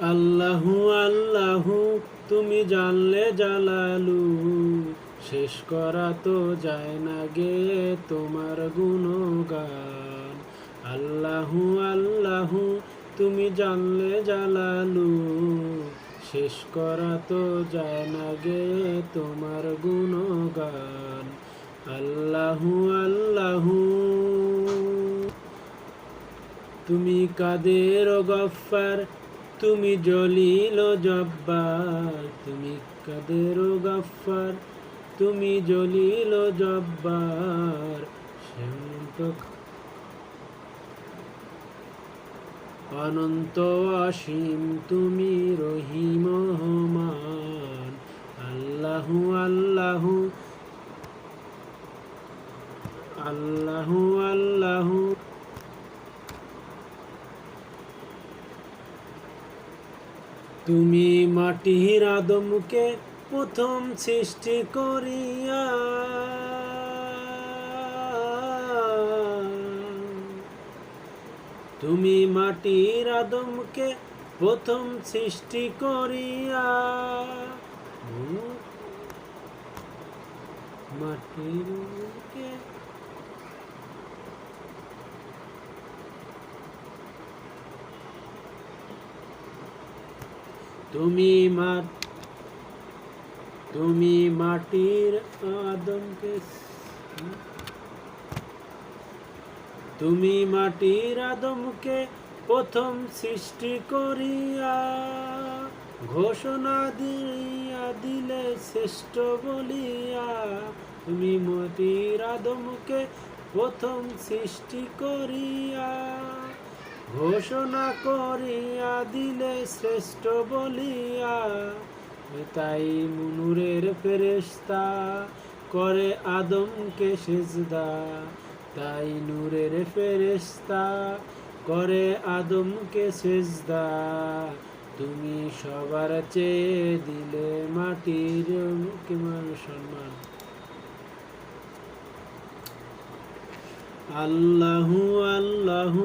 আল্লাহু আল্লাহু, তুমি জানলে জালালু। শেষ করা তো যায় না গে তোমার গুণগান। আল্লাহু আল্লাহু, তুমি জানলে জালালু। শেষ করা তো যায় না গে তোমার গুণগান। আল্লাহু আল্লাহু। তুমি কাদের গফার? তুমি জলিল জব্বার, তুমি কাদের গফার তুমি জলিল জব্বার শান্ত অনন্ত অসীম, তুমি রহিম রহমান আল্লাহু আল্লাহু আল্লাহু আল্লাহু তুমি মাটির আদমকে প্রথম সৃষ্টি করিয়া তুমি মাটির আদমকে প্রথম সৃষ্টি করিয়া মাটির তুমি মাট তুমি মাটির আদমকে তুমি মাটির আদমকে প্রথম সৃষ্টি করিয়া ঘোষণা দিয়া দিলে শ্রেষ্ঠ বলিয়া তুমি মাটির আদমকে প্রথম সৃষ্টি করিয়া ঘোষণা করিয়া দিলে শ্রেষ্ঠ বলিয়া তাই মুনুরের ফেরেস্তা করে আদমকে সেজদা। তাই নূরের ফেরেস্তা করে আদমকে সেজদা। তুমি সবার চেয়ে দিলে মাটির কিমান সম্মান। আল্লাহু আল্লাহু।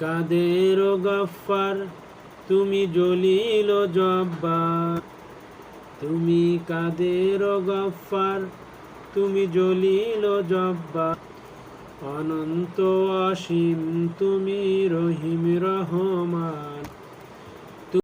কাদের গফার তুমি জলিল জব্বার। তুমি কাদের গফার তুমি জলিল জব্বার। অনন্ত অসীম, তুমি রহিম রহমান।